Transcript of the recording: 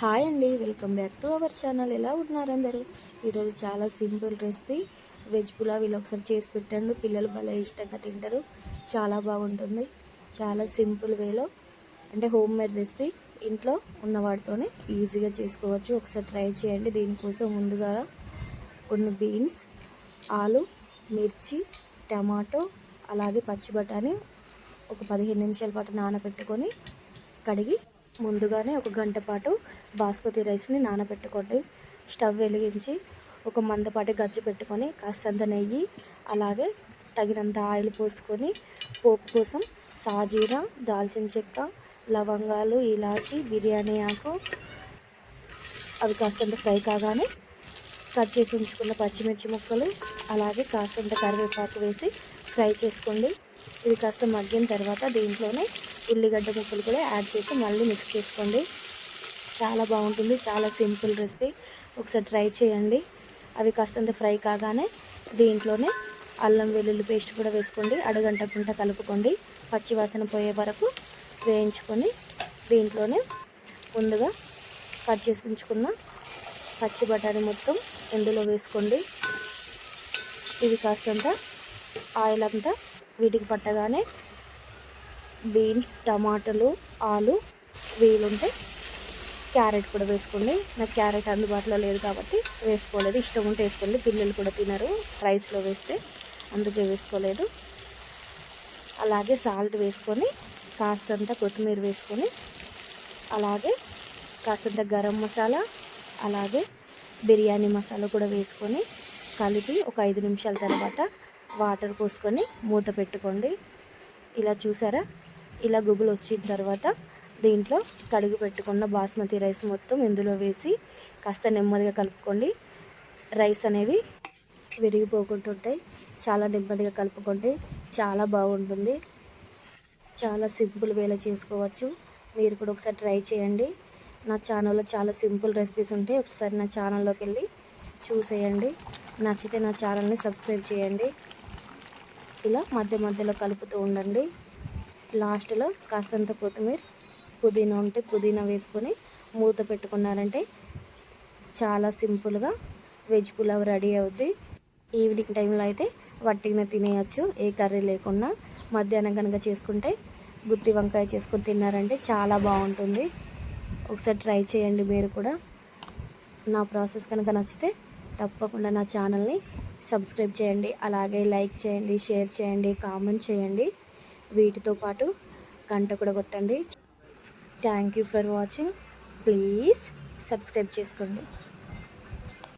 Hi అండి welcome back to our channel. ఎలా ఉన్నారు అందరూ? ఈరోజు చాలా సింపుల్ రెసిపీ. వెజ్ పులావ్ ఇలా ఒకసారి చేసి పెట్టండి. పిల్లలు భలే ఇష్టంగా తింటారు. చాలా బాగుంటుంది. చాలా సింపుల్ వేలో. అంటే హోమ్ మేడ్ రెసిపీ. ఇంట్లో ఉన్నవాటితోనే ఈజీగా చేసుకోవచ్చు. ఒకసారి ట్రై చేయండి. దీనికోసం ముందుగా కొన్ని బీన్స్ ఆలు మిర్చి టమాటో అలాగే పచ్చి బఠానీ ఒక పదిహేను నిమిషాల పాటు నానబెట్టుకొని కడిగి ముందుగానే ఒక గంట పాటు బాస్మతి రైస్ని నానబెట్టుకోండి స్టవ్ వెలిగించి ఒక మందపాటి గజ్జి పెట్టుకొని కాస్తంత నెయ్యి అలాగే తగినంత ఆయిల్ పోసుకొని పోపు కోసం సాజీరా దాల్చిన చెక్క లవంగాలు ఇలాచి బిర్యానీ ఆకు అవి కాస్తంత ఫ్రై కాగానే కట్ చేసి ఉంచుకున్న పచ్చిమిర్చి ముక్కలు అలాగే కాస్తంత కరివేపాకు వేసి ఫ్రై చేసుకోండి. ఇది కాస్త మగ్గిన తర్వాత దీంట్లోనే ఉల్లిగడ్డ ముక్కలు కూడా యాడ్ చేసి మళ్ళీ మిక్స్ చేసుకోండి. చాలా బాగుంటుంది. చాలా సింపుల్ రెసిపీ. ఒకసారి ట్రై చేయండి. అవి కాస్తంత ఫ్రై కాగానే దీంట్లోనే అల్లం వెల్లుల్లి పేస్ట్ కూడా వేసుకోండి. అడగంటకుండా కలుపుకోండి. పచ్చివాసన పోయే వరకు వేయించుకొని దీంట్లోనే ముందుగా కట్ చేసి ఉంచుకున్న పచ్చి బఠానీ మొత్తం ఇందులో వేసుకోండి. ఇది కాస్తంత ఆయిల్ అంతా వీటికి పట్టగానే బీన్స్ టమాటాలు ఆలు వీలుంటే క్యారెట్ కూడా వేసుకోండి. నాకు క్యారెట్ అందుబాటులో లేదు కాబట్టి వేసుకోలేదు. ఇష్టం ఉంటే వేసుకోండి. పిల్లలు కూడా తినరు రైస్లో వేస్తే అందుకే వేసుకోలేదు. అలాగే సాల్ట్ వేసుకొని కాస్తంత కొత్తిమీర వేసుకొని అలాగే కాస్తంత గరం మసాలా అలాగే బిర్యానీ మసాలా కూడా వేసుకొని కలిపి ఒక ఐదు నిమిషాల తర్వాత వాటర్ పోసుకొని మూత పెట్టుకోండి. ఇలా చూసారా? ఇలా గుబులు వచ్చిన తర్వాత దీంట్లో కడుగు పెట్టుకున్న బాస్మతి రైస్ మొత్తం ఇందులో వేసి కాస్త నెమ్మదిగా కలుపుకోండి. రైస్ అనేవి విరిగిపోకుంటుంటాయి చాలా నెమ్మదిగా కలుపుకోండి చాలా బాగుంటుంది. చాలా సింపుల్ వేలా చేసుకోవచ్చు. మీరు కూడా ఒకసారి ట్రై చేయండి. నా ఛానల్లో చాలా సింపుల్ రెసిపీస్ ఉంటాయి ఒకసారి నా ఛానల్లోకి వెళ్ళి చూసేయండి. నచ్చితే నా ఛానల్ని సబ్స్క్రైబ్ చేయండి. ఇలా మధ్య మధ్యలో కలుపుతూ ఉండండి. లాస్ట్లో కాస్తంత కొత్తిమీర పుదీనా ఉంటే పుదీనా వేసుకొని మూత పెట్టుకున్నారంటే చాలా సింపుల్గా వెజ్ పులావ్ రెడీ అవుద్ది. ఈవినింగ్ టైంలో అయితే వట్టిగా తినేయచ్చు ఏ కర్రీ లేకుండా మధ్యాహ్నం కనుక చేసుకుంటే గుత్తి వంకాయ చేసుకొని తిన్నారంటే చాలా బాగుంటుంది. ఒకసారి ట్రై చేయండి మీరు కూడా. నా ప్రాసెస్ కనుక నచ్చితే తప్పకుండా నా ఛానల్ని సబ్స్క్రైబ్ చేయండి అలాగే లైక్ చేయండి షేర్ చేయండి కామెంట్ చేయండి. వీటితో పాటు గంట కూడా కొట్టండి. Thank you for watching please subscribe చేసుకోండి.